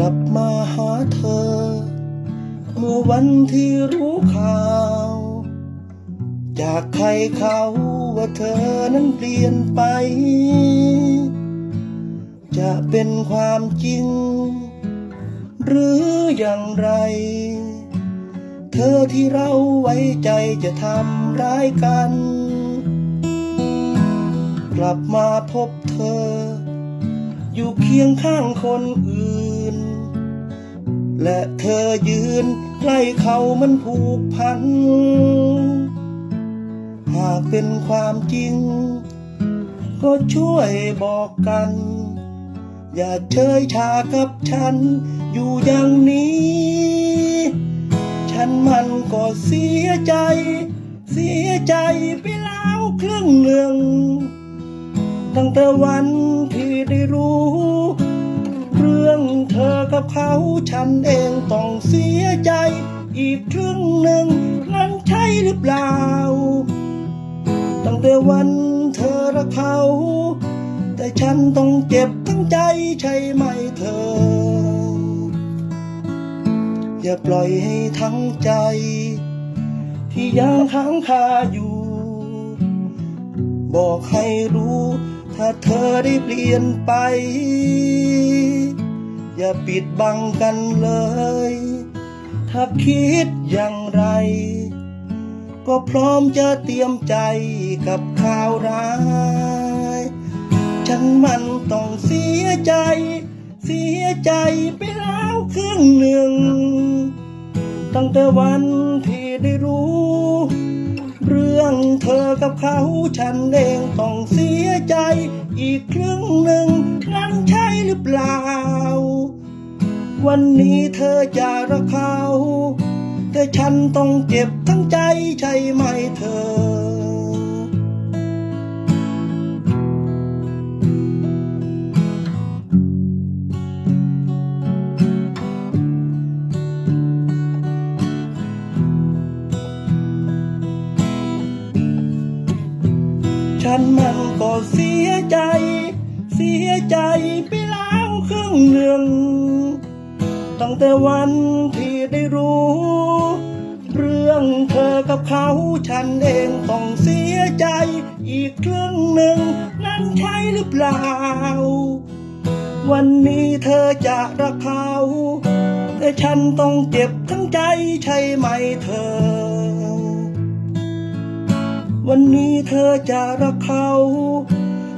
ลับมาหาเธอ เมื่อวันที่รู้ข่าว จากใครเขาว่าเธอนั้นเปลี่ยนไป จะเป็นความจริง หรืออย่างไร เธอที่เราไว้ใจจะทำร้ายกัน กลับมาพบเธอ อยู่เคียงข้างคนอื่น และเธอยืนใกล้เขามันผูกพัน หากเป็นความจริง ก็ช่วยบอกกัน อย่าเชยชากับฉันอยู่อย่างนี้ ฉันมันก็เสียใจ เสียใจไปแล้วครึ่งหนึ่งตั้งแต่วันที่ได้รู้ กับเขาฉันเองต้องเสียใจ อีกครึ่งหนึ่งนั้นใช่หรือเปล่า ตั้งแต่วันเธอรักเขา แต่ฉันต้องเจ็บทั้งใจใช่ไหมเธอ อย่าปล่อยให้ทั้งใจ ที่ยังค้างคาอยู่ บอกให้รู้ ถ้าเธอได้เปลี่ยนไป อย่าปิดบังกันเลย ถ้าคิดอย่างไร ก็พร้อมจะเตรียมใจกับข่าวร้าย ฉันมันต้องเสียใจ เสียใจไปแล้วครึ่งหนึ่ง ตั้งแต่วันที่ได้รู้ เรื่องเธอกับเขาฉันเองต้องเสียใจอีกครึ่งหนึ่งนั้นใช่หรือเปล่า วันนี้เธอจะรักเขา แต่ฉันต้องเจ็บทั้งใจใช่ไหมเธอ ฉันมันก็เสียใจ เสียใจไปแล้วครึ่งหนึ่ง ตั้งแต่วันที่ได้รู้ เรื่องเธอกับเขาฉันเองต้องเสียใจ อีกครึ่งหนึ่งนั้นใช่หรือเปล่า วันนี้เธอจะรักเขาแต่ฉันต้องเจ็บทั้งใจใช่ไหมเธอ วันนี้เธอจะรักเขา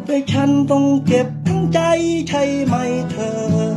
แต่ฉันต้องเจ็บทั้งใจใช่ไหมเธอ